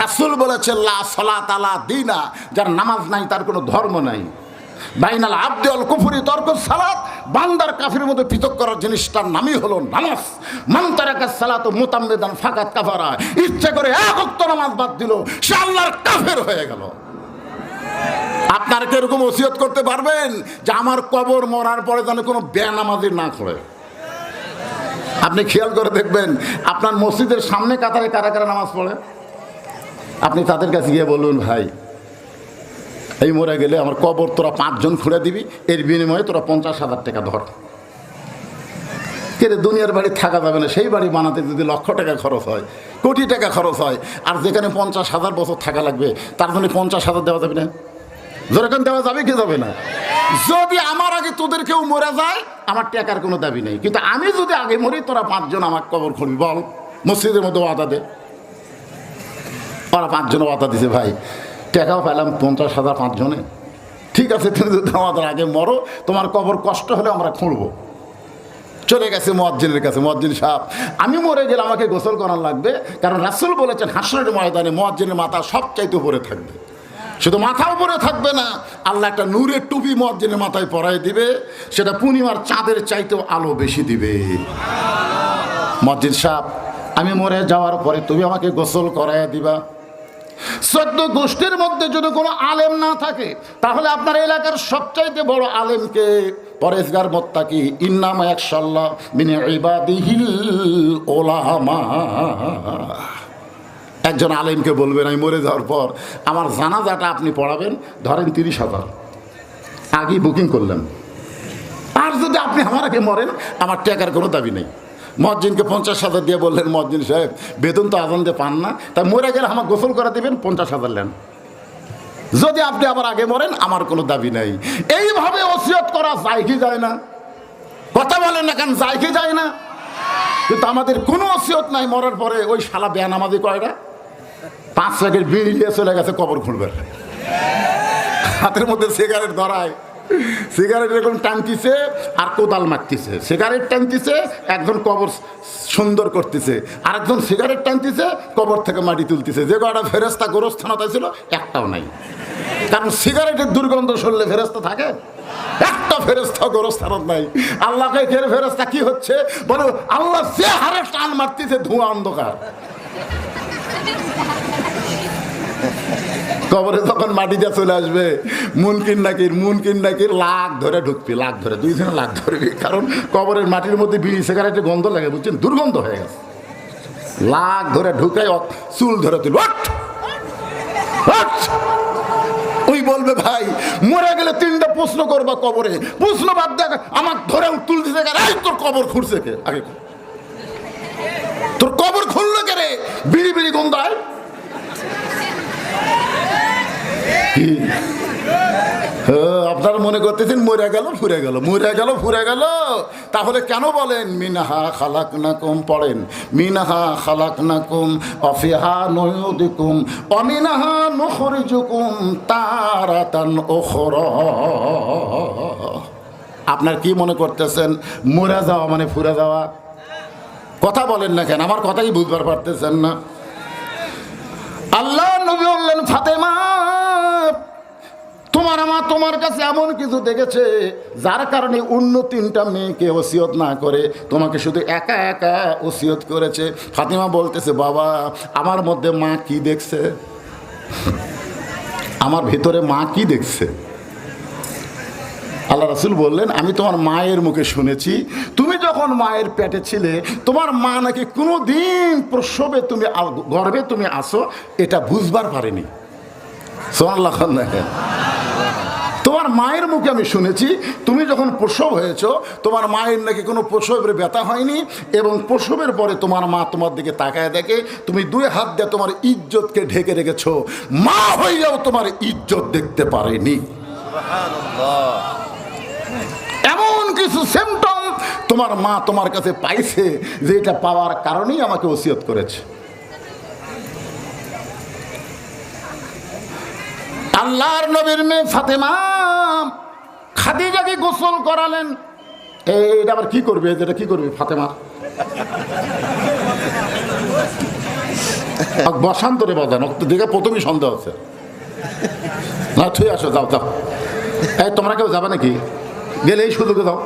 রাসুল বলেছে, লা সলাত আলা দিনা যার নামাজ নাই, তার কোনো ধর্ম নাই। বাইনাল আব্দুল কুফুরি তর্ক সালাত, বান্দার কাফির মধ্যে পৃথক করার জিনিসটার নামই হলো নামাজ। মান্তারাকা সালাত মোতাম্মেদান ফাকাত কাফারা। ইচ্ছে করে এক অক্ত নামাজ বাদ দিল, সে আল্লাহর কাফের হয়ে গেল। আপনারা কি এরকম ওসিয়ত করতে পারবেন যে আমার কবর মরার পরে যেন কোনো বেনামাজি না করে আপনি খেয়াল করে দেখবেন, আপনার মসজিদের সামনে কাতারে কারা কারা নামাজ পড়ে? আপনি তাদের কাছে গিয়ে বলুন, ভাই, এই মরে গেলে আমার কবর তোরা পাঁচজন খুঁড়ে দিবি, এর বিনিময়ে তোরা পঞ্চাশ হাজার টাকা ধর। কিন্তু দুনিয়ার বাড়ি থাকা যাবে না, সেই বাড়ি বানাতে যদি লক্ষ টাকা খরচ হয়, কোটি টাকা খরচ হয়, আর যেখানে পঞ্চাশ হাজার বছর থাকা লাগবে, তার জন্য পঞ্চাশ হাজার দেওয়া যাবে না? যেরকম দেওয়া যাবে কি যাবে না? যদি আমার আগে তোদের কেউ মরে যায়, আমার টাকার কোনো দাবি নেই। কিন্তু আমি যদি আগে মরি, তোরা পাঁচজন আমার কবর খুঁড়বি বল। মসজিদের মধ্যে ওয়াদা দে। ওরা পাঁচজন ওয়াদা দিছে ভাই। টাকাও পেলাম পঞ্চাশ হাজার পাঁচজনে। ঠিক আছে, তুমি যদি আমাদের আগে মরো, তোমার কবর কষ্ট হলে আমরা খুঁড়বো। চলে গেছে মজ্জিনের কাছে মজ্জিন সাহেব। আমি মরে গেলে আমাকে গোসল করার লাগবে, কারণ রাসুল বলেছেন, হাসরের ময়দানে মজ্জিনের মাথা সব চাইতে উপরে থাকবে। শুধু মাথা উপরে থাকবে না, আল্লাহ একটা নূরের টুপি মজ্জিনের মাথায় পরাই দিবে, সেটা পূর্ণিমার চাঁদের চাইতেও আলো বেশি দিবে। মজ্জিদ সাহেব, আমি মরে যাওয়ার পরে তুমি আমাকে গোসল করাইয়া দিবা। সদ্য গোষ্ঠীর মধ্যে যদি কোনো আলেম না থাকে, তাহলে আপনার এলাকার সবচাইতে বড় আলেমকে পরেশগার মোত্তাকি, ইন্নামা একশাল্লাহ মিনে ওলামা একজন আলেমকে বলবেন, আমি মরে যাওয়ার পর আমার জানাজাটা আপনি পড়াবেন, ধরেন তিরিশ হাজার। আগেই বুকিং করলেন। আর যদি আপনি আমার আগে মরেন, আমার টাকার কোনো দাবি নেই। মজ্জিনকে পঞ্চাশ হাজার দিয়ে বললেন মজ্জিন সাহেব, বেতন তো আজান দিয়ে পান না। তাই মরে গেলে আমার গোসল করা দেবেন, পঞ্চাশ হাজার নেন। যদি আপনি আবার আগে মরেন, আমার কোনো দাবি নাই। এইভাবে ওসিয়ত করা যায় কি যায় না? কথা বলেন না কেন, যায় কি যায় না? কিন্তু আমাদের কোনো ওসিয়ত নাই মরার পরে, ওই শালা ব্যান আমাদের কয়টা পাঁচ প্যাকেট বিড়ি নিয়ে চলে গেছে, কবর খুলবে। হাতের মধ্যে সিগারেট ধরায়। সিগারেট এরকম টানতিছে আর কোদাল মারতিছে। সিগারেট টানতিছে, একজন কবর সুন্দর করতেছে। আর একজন সিগারেট টানতিছে, কবর থেকে মাটি তুলতেছে। যে কটা ফেরেস্তা গোরস্থানতা ছিল, একটাও নাই। কারণ সিগারেটের দুর্গন্ধ শুনলে ফেরেস্তা থাকে। একটা ফেরেস্তা গোরস্থানত নাই। আল্লাহকে ফের ফেরেস্তা কি হচ্ছে? বলো, আল্লাহ সে হারে টান মারতেছে, ধোঁয়া অন্ধকার। কবরে তখন মাটিতে চলে আসবে। মুনকিন নাকির মুনকিন নাকির, লাখ ধরে ঢুকবি, লাখ ধরে দুই দিনে লাখ ধরবি। কারণ কবরের মাটির মধ্যে বিড়ি, সিগারেটের গন্ধ লাগে, বুঝছেন? দুর্গন্ধ হয়ে গেছে। লাখ ধরে ঢুকাই চুল ধরে তুল ওই বলবে, ভাই, মরে গেলে তিনটা প্রশ্ন করবা কবরে। প্রশ্ন বাদ দেখ, আমার ধরে তুলতে তোর কবর খুঁড়ছে কে? আগে তোর কবর খুললো কে রে? বিড়ি বিড়ি গন্ধায় কি হ্যাঁ, আপনারা মনে করতেছেন মরে গেল, ফুরে গেল, মরে গেল, ফুরে গেল। তাহলে কেন বলেন, মিনাহা খালাক না কম পড়েন, মিনাহা খালাক না কুম অফিহা নয়ুদিকুম, অমিনাহা নখরিজুকুম তারাতান ওখর আপনার কি মনে করতেছেন, মরে যাওয়া মানে ফুরে যাওয়া? কথা বলেন না কেন, আমার কথাই বুঝবার পারতেছেন না। আল্লাহ নবী বললেন, ফাতেমা তোমার আমার তোমার কাছে এমন কিছু দেখেছে, যার কারণে অন্য তিনটা মেয়েকে ওসিয়ত না করে তোমাকে শুধু একা একা ওসিয়ত করেছে। ফাতিমা বলতেছে, বাবা, আমার মধ্যে মা কি দেখছে? আমার ভিতরে মা কি দেখছে? আল্লাহ রাসুল বললেন, আমি তোমার মায়ের মুখে শুনেছি। তুমি যখন মায়ের পেটে ছিলে, তোমার মা নাকি কোনো দিন প্রসবে তুমি গর্বে তুমি আসো, এটা বুঝবার পারেনি। সোনাল্লাহ তোমার মায়ের মুখে আমি শুনেছি, তুমি যখন প্রসব হয়েছ, তোমার মায়ের নাকি কোনো প্রসবের ব্যথা হয়নি এবং প্রসবের পরে তোমার মা তোমার দিকে তাকায় দেখে, তুমি দুই হাত দিয়ে তোমার ইজ্জতকে ঢেকে রেখেছ। মা হইয়াও তোমার ইজ্জত দেখতে পারেনি। এমন কিছু সিমটম তোমার মা তোমার কাছে পাইছে যে এটা পাওয়ার কারণেই আমাকে ওসিয়ত করেছে। আল্লাহর নবীর মেয়ে ফাতেমা খাদিজাকে গোসল করালেন। এটা আবার কি করবে? যেটা কি করবে ফাতেমা? বসান্তরে বদান দিকে প্রথমেই সন্দেহ আছে। না, ঠিক আসো যাও যাও। এই, তোমরা কেউ যাবে নাকি? গেলে এই সুযোগে যাও।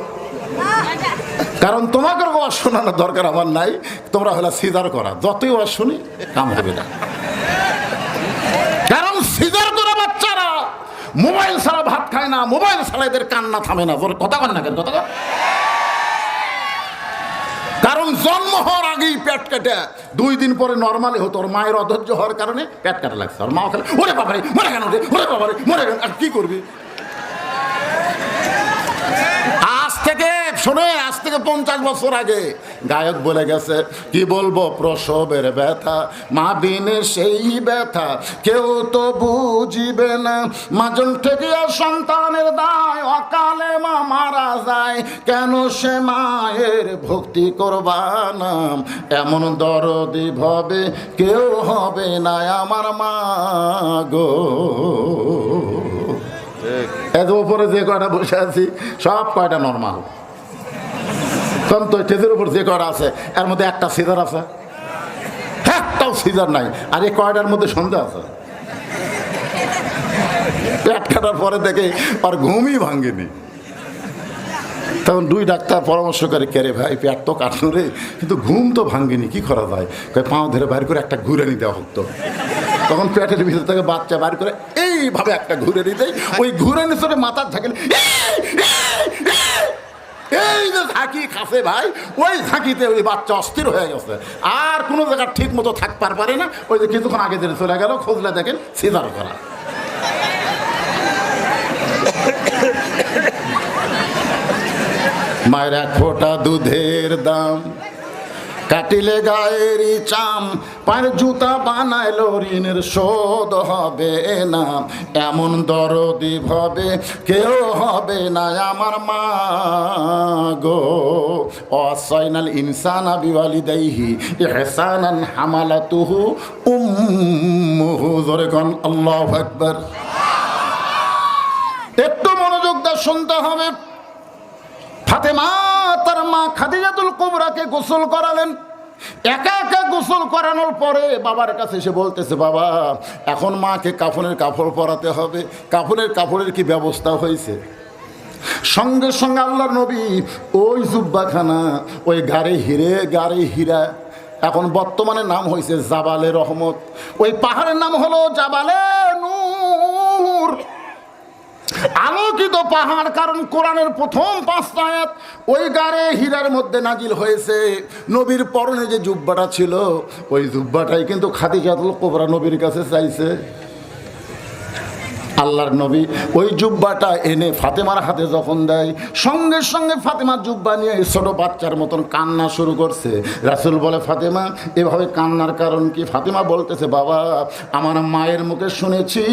কারণ তোমাকে ওয়াজ শোনানোর দরকার আমার নাই। তোমরা হলো সিজার করা। যতই ওয়াজ শুনি, কাম হবে না কারণ সিজার করা বাচ্চারা মোবাইল ছাড়া ভাত খায় না, মোবাইল ছাড়া এদের কান্না থামে না। তোর কথা কন না কেন, কথা? কারণ জন্ম হওয়ার আগেই পেট কেটে, দুই দিন পরে নর্মালি হতো, ওর মায়ের অধৈর্য হওয়ার কারণে পেট কাটা লাগছে। ওর মা খেলে, ওরে বাবারে, মরে কেন ওরে বাবারে, মরে কেন আর কি করবি আজ থেকে শোনে আজ থেকে পঞ্চাশ বছর আগে গায়ক বলে গেছে কি বলব প্রসবের ব্যথা? মা বিনে সেই ব্যথা কেউ তো বুঝিবে না। মাজন থেকে সন্তানের দায় অকালে মা মারা যায়। কেন সে মায়ের ভক্তি করবানা এমন দরদি ভবে কেউ হবে না আমার মা গো। এত উপরে যে কয়টা বসে আছি সব কয়টা নর্মাল কারণ তো স্টেজের উপর যে কয়টা আছে এর মধ্যে একটা সিজার আছে। একটাও সিজার নাই। আর এই কয়টার মধ্যে সন্দেহ আছে? পেট কাটার পরে দেখে আর ঘুমই ভাঙ্গেনি। তখন দুই ডাক্তার পরামর্শ করে কেরে ভাই পেট তো কাটলো রে কিন্তু ঘুম তো ভাঙ্গেনি কি করা যায়? কয় পাও ধরে বাইর করে একটা ঘুরে নিতে হতো। তখন পেটের ভিতর থেকে বাচ্চা বাইর করে এইভাবে একটা ঘুরে নিতে ওই ঘুরে নিতে মাথার থাকে এই যে ঝাঁকি খাসে ভাই, ওই ঝাঁকিতে ওই বাচ্চা অস্থির হয়ে গেছে। আর কোনো জায়গা ঠিক মতো থাকবার পারে না। ওই যে কিছুক্ষণ আগে যেতে চলে গেল, খোঁজলে দেখেন সিজার করা। মায়ের এক ফোটা দুধের দাম। কাটিলে গায়েরই চাম, পায়ের জুতা বানাইলো ঋণের শোধ হবে না। এমন দরদি ভাবে কেউ হবে না আমার মা গো। অসাইনাল ইনসানা বিওয়ালি দেহি ইহসানান হামালাতুহু উম্মুহু। জোরে কন, আল্লাহু আকবার। একটু মনোযোগ দিয়ে শুনতে হবে। ফাতেমা তার মা খাদিজাতুল কুবরাকে গোসল করালেন। একা একা গোসল করানোর পরে বাবার কাছে এসে বলতেছে, বাবা, এখন মাকে কাফনের কাপড় পরাতে হবে। কাফনের কাপড়ের কি ব্যবস্থা হয়েছে? সঙ্গে সঙ্গে আল্লাহর নবী ওই জুব্বাখানা, ওই গাড়ে হিরে গাড়ে হীরা, এখন বর্তমানে নাম হয়েছে জাবালে রহমত। ওই পাহাড়ের নাম হলো জাবালে আলোকিত পাহাড়, কারণ কোরআনের প্রথম পাঁচটা আয়াত ওই গাড়ে হীরার মধ্যে নাজিল হয়েছে। নবীর পরনে যে জুব্বাটা ছিল, ওই জুব্বাটাই কিন্তু খাদিজাতুল কোবরা নবীর কাছে চাইছে। আল্লাহর নবী ওই জুব্বাটা এনে ফাতেমার হাতে যখন দেয়, সঙ্গে সঙ্গে ফাতেমার জুব্বা নিয়ে ছোট বাচ্চার মতন কান্না শুরু করছে। রাসুল বলে, ফাতেমা, এভাবে কান্নার কারণ কি? ফাতেমা বলতেছে, বাবা, আমার মায়ের মুখে শুনেছি।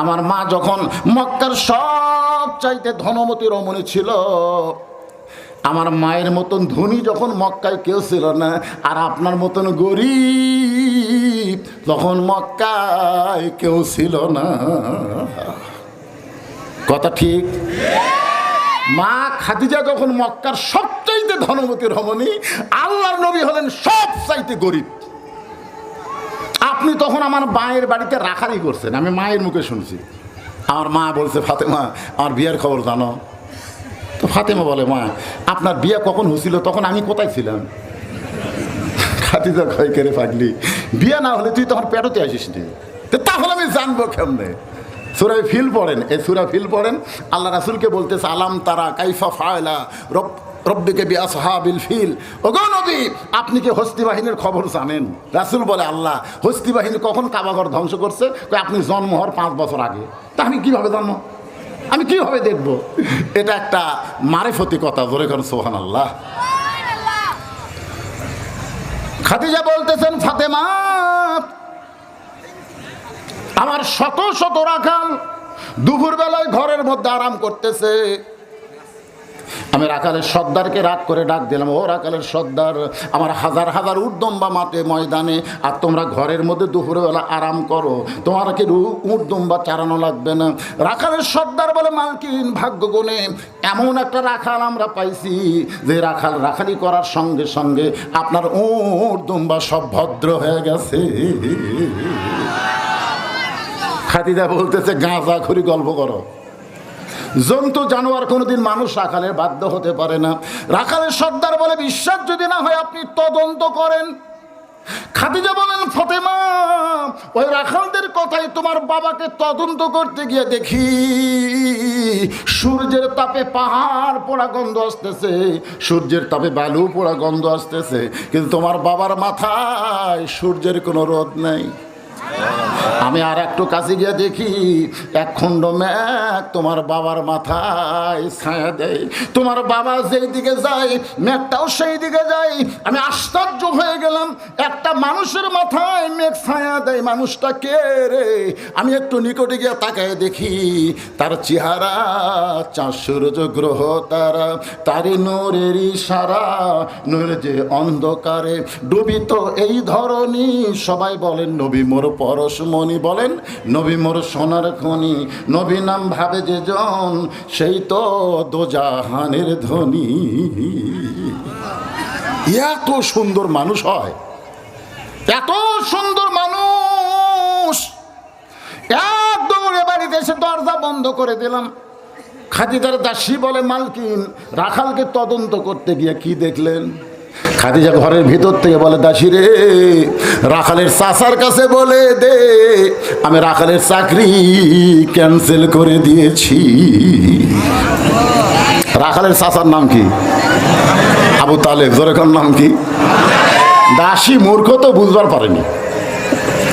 আমার মা যখন মক্কার সব চাইতে ধনমতী রমণী ছিল, আমার মায়ের মতন ধনী যখন মক্কায় কেউ ছিল না, আর আপনার মতন গরিব তখন মক্কায় কেউ ছিল না। কথা ঠিক? মা খাদিজা যখন মক্কার সবচাইতে ধনমতী রমণী, আল্লাহর নবী হলেন সব চাইতে গরিব। আপনি তখন আমার মায়ের বাড়িতে রাখারই করছেন, আমি মায়ের মুখে শুনছি। আমার মা বলছে, ফাতেমা, আমার বিয়ের খবর জানো? তো ফাতেমা বলে, মা, আপনার বিয়ে কখন হয়েছিল? তখন আমি কোথায় ছিলাম? খাতিজা খয় করে পাগলি? বিয়ে না হলে তুই তখন পেটোতে আসিস নি। তাহলে আমি জানব কেমনে? সুরায় ফিল পড়েন, এই সুরা ফিল পড়েন, আল্লাহ রাসুলকে বলতেছে, আলাম তারা কাইফা ফায়লা রব রব্বিকে বি আসহাবিল ফিল। নবী, আপনি কি হস্তি বাহিনীর খবর জানেন? রাসুল বলে আল্লাহ, হস্তি বাহিনী কখন কাবাগর ধ্বংস করছে? আপনি জন্ম হওয়ার পাঁচ বছর আগে। তা আমি কীভাবে জন্ম আমি কীভাবে দেখব? এটা একটা মারেফতি কথা, জোরে করেন সোহান আল্লাহ খাদিজা বলতেছেন, ফাতেমা, আমার শত শত রাখাল দুপুর বেলায় ঘরের মধ্যে আরাম করতেছে। আমি রাখালের সর্দারকে রাগ করে ডাক দিলাম, ও রাখালের সর্দার, আমার হাজার হাজার উর্দম্বা মাঠে ময়দানে, আর তোমরা ঘরের মধ্যে দুপুরবেলা আরাম করো। তোমার কি উর্দম্বা চারানো লাগবে না? রাখালের সর্দার বলে, মালকিন ভাগ্য গুণে এমন একটা রাখাল আমরা পাইছি, যে রাখাল রাখালি করার সঙ্গে সঙ্গে আপনার উর্দম্বা সব ভদ্র হয়ে গেছে। খাতিদা বলতেছে, গাঁজা খড়ি গল্প করো। জন্তু, জানোয়ার কোনোদিন মানুষ রাখালের বাধ্য হতে পারে না। রাখালের সর্দার বলে বিশ্বাস যদি না হয়, আপনি তদন্ত করেন। খাদিজা বলেন, ফতেমা, ওই রাখালদের কথাই তোমার বাবাকে তদন্ত করতে গিয়ে দেখি। সূর্যের তাপে পাহাড় পোড়া গন্ধ আসতেছে, সূর্যের তাপে বালু পোড়া গন্ধ আসতেছে, কিন্তু তোমার বাবার মাথায় সূর্যের কোনো রোদ নেই। আমি আর একটু কাছে গিয়ে দেখি, এক খণ্ড ম্যাঘ তোমার বাবার মাথায় ছায়া দেয়। তোমার বাবা যেই দিকে যায়, ম্যাঘটাও সেই দিকে যায়। আমি আশ্চর্য হয়ে গেলাম, একটা মানুষের মাথায় মেঘ ছায়া দেয়। মানুষটা কে রে? আমি একটু নিকটে গিয়ে তাকায় দেখি, তার চেহারা, চাঁদ, সূর্য, গ্রহ, তারা তারি নূরের সারা নূর যে অন্ধকারে ডুবিত এই ধরনী সবাই বলেন, নবী মোর পরশ পরশমণি বলেন, নবী মোর সোনার খনি, নবী নাম ভাবে যে জন, সেই তো দোজাহানের ধ্বনি এত সুন্দর মানুষ হয়, এত সুন্দর মানুষ। এক দৌড়ে বাড়িতে এসে দরজা বন্ধ করে দিলাম। খাদিজার দাসী বলে, মালকিন, রাখালকে তদন্ত করতে গিয়ে কি দেখলেন? খাদিজা ঘরের ভিতর থেকে বলে, দাসী রে, রাখালের চাষার কাছে বলে দে, আমি রাখালের চাকরি ক্যান্সেল করে দিয়েছি। রাখালের চাষার নাম কি? আবু তালেব জোরেখান নাম কি? দাসী মূর্খ তো বুঝবার পারেনি।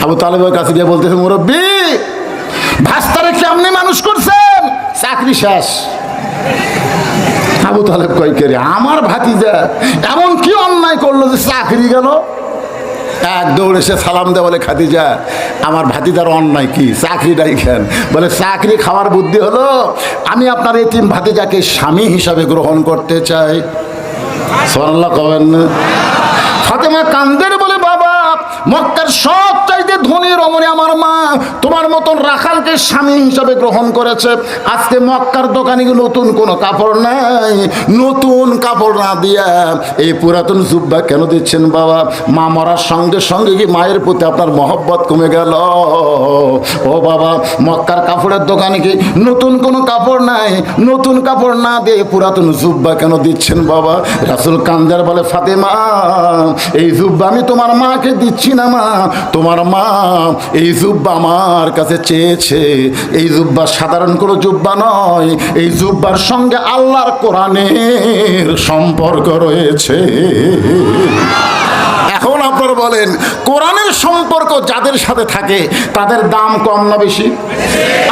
আবু তালেবের কাছে গিয়ে বলতেছে, মুরব্বী, ভাস্তারে কেমনি মানুষ করছেন? চাকরি শেষ। আবু তালেব কয়, কে আমার ভাতিজা এমন কি অন্যায় করল যে চাকরি গেল? এক দৌড়ে সে সালাম দেয়, বলে, খাদিজা, আমার ভাতিজার অন্যায় কি? চাকরিটাই খেন বলে, চাকরি খাওয়ার বুদ্ধি হলো, আমি আপনার এতিম ভাতিজাকে স্বামী হিসাবে গ্রহণ করতে চাই। সোনাল্লাহ কবেন ফাতেমা কান্দের মক্কার সব চাইতে ধনী রমণী আমার মা, তোমার মতন রাখালকে স্বামী হিসাবে গ্রহণ করেছে। আজকে মক্কার দোকানে নতুন কোনো কাপড় নাই, নতুন কাপড় না দিয়া এই পুরাতন জুব্বা কেন দিচ্ছেন বাবা? মা মরার সঙ্গে সঙ্গে কি মায়ের প্রতি আপনার মহব্বত কমে গেল? ও বাবা, মক্কার কাপড়ের দোকানে কি নতুন কোনো কাপড় নাই, নতুন কাপড় না দিয়ে পুরাতন জুব্বা কেন দিচ্ছেন বাবা? রাসুল কান্দার বলে, ফাতেমা, এই জুব্বা আমি তোমার মাকে দিচ্ছি না মা, তোমার মা এই জুব্বা আমার কাছে চেয়েছে। এই জুব্বা সাধারণ কোনো জুব্বা নয়, এই জুব্বার সঙ্গে আল্লাহর কোরআনের সম্পর্ক রয়েছে। এখন আপনারা বলেন, কোরআনের সম্পর্ক যাদের সাথে থাকে, তাদের দাম কম না বেশি?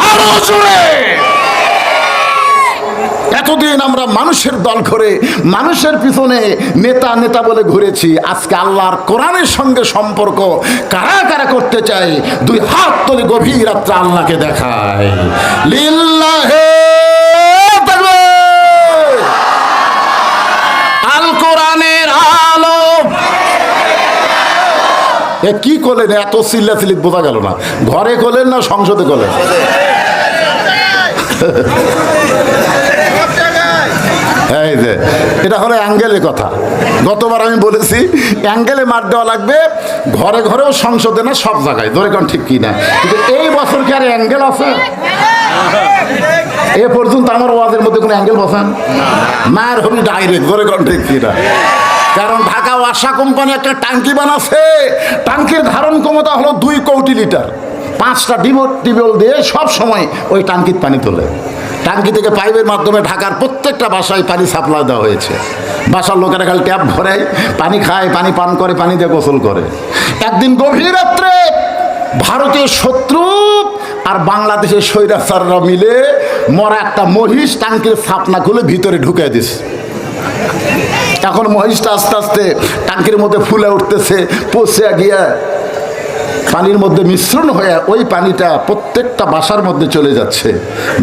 আরও জোরে! এতদিন আমরা মানুষের দল করে, মানুষের পিছনে নেতা নেতা বলে ঘুরেছি। আজকে আল্লাহর কোরআনের সঙ্গে সম্পর্ক কারা কারা করতে চাই দুই হাত তুলে গভীর রাত্রে আল্লাহকে দেখায়। আল এ কি করলেন? এত চিল্লা চিল্লি বোঝা গেল না। ঘরে করলেন না সংসদে করলেন? এই যে, এটা হলো অ্যাঙ্গেলের কথা। গতবার আমি বলেছি, অ্যাঙ্গেলে মার দেওয়া লাগবে, ঘরে ঘরেও সংসদে না, সব জায়গায়। ধরে কোন ঠিক কি না কিন্তু এই বছর কি আর অ্যাঙ্গেল আছে? এ পর্যন্ত আমার ওয়াজের মধ্যে কোনো অ্যাঙ্গেল বসান মায়ের হবি ডাইরেক্ট ধরে কোন ঠিক কি না কারণ ঢাকা ওয়াসা কোম্পানি একটা টাঙ্কি বানাচ্ছে। টাঙ্কির ধারণ ক্ষমতা হলো দুই কোটি লিটার। পাঁচটা ডিবল টিবল দিয়ে সব সময় ওই টাঙ্কির পানি তোলে। টাঙ্কি থেকে পাইপের মাধ্যমে ঢাকার প্রত্যেকটা বাসায় পানি সাপ্লাই দেওয়া হয়েছে। বাসার লোকেরা খালি ট্যাপ ভরে পানি খায়, পানি পান করে, পানি দিয়ে গোসল করে। একদিন গভীর রাত্রে ভারতীয় শত্রু আর বাংলাদেশের স্বৈরাচাররা মিলে মরা একটা মহিষ টাঙ্কির ছাপনা খুলে ভিতরে ঢুকে দিস এখন মহিষটা আস্তে আস্তে টাঙ্কির মধ্যে ফুলে উঠতেছে, পচে গিয়া পানির মধ্যে মিশ্রণ হয়ে ওই পানিটা প্রত্যেকটা বাসার মধ্যে চলে যাচ্ছে।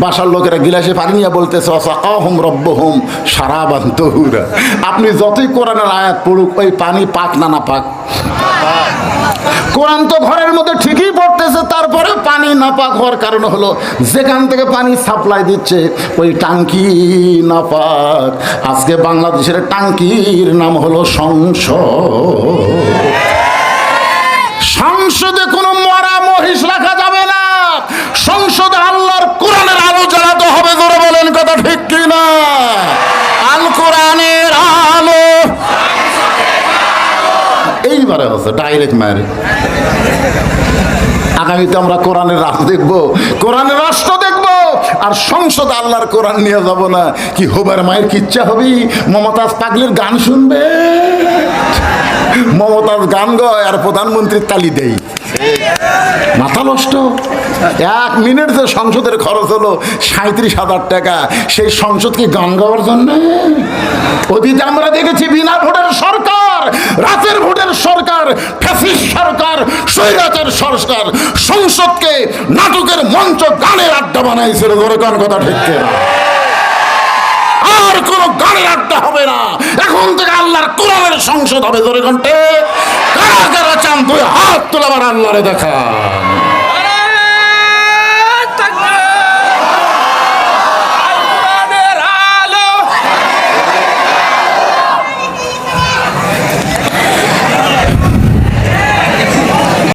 বাসার লোকেরা গিলাসে পানি নিয়ে বলতেছে অসাকাহম রব্বহম সারাবান তহুরা। আপনি যতই কোরআনের আয়াত পড়ুক, ওই পানি পাক না না পাক। কোরআন তো ঘরের মধ্যে ঠিকই পড়তেছে, তারপরে পানি না পাক হওয়ার কারণ হলো, যেখান থেকে পানি সাপ্লাই দিচ্ছে, ওই টাঙ্কি না পাক। আজকে বাংলাদেশের টাঙ্কির নাম হলো সংসদ। সংসদে কোনো মরা মহিষ রাখা যাবে না। সংসদে আল্লাহর কোরআনের আলো জ্বালাতে হবে ধরে বলেন কথা ঠিক কিনা? আল কোরআনের আলো। এইবারে হচ্ছে ডাইরেক্ট ম্যারেজ আগামীতে আমরা কোরআনের রাষ্ট্র দেখব, কোরআনের রাষ্ট্র দেখব, আর সংসদ আল্লাহর কোরআন নিয়ে যাব না। কি হোবার মায়ের কি ইচ্ছা হবি? মমতাজ পাগলির গান শুনবে? মমতাজ গান গয় আর প্রধানমন্ত্রীর তালি দেই। মাথা নষ্ট। এক মিনিট যে সংসদের খরচ হলো সাঁত্রিশ হাজার টাকা, সেই সংসদকে গান গাওয়ার জন্য? অতীতে আমরা দেখেছি বিনা ভোটের সরকার, রাতের ভোটের সরকার সরকার, স্বৈরাচার সরকার, সংসদকে নাটকের মঞ্চ গানের আড্ডা বানাইছিল ধরে কোন কথা ঠিক না কোন গানের আড্ডা হবে না। এখন থেকে আল্লাহর কোরআনের সংসদ হবে, ধরে ঘন্টে কারা কারা চান তুই হাত তোলাবার আল্লাহরে দেখা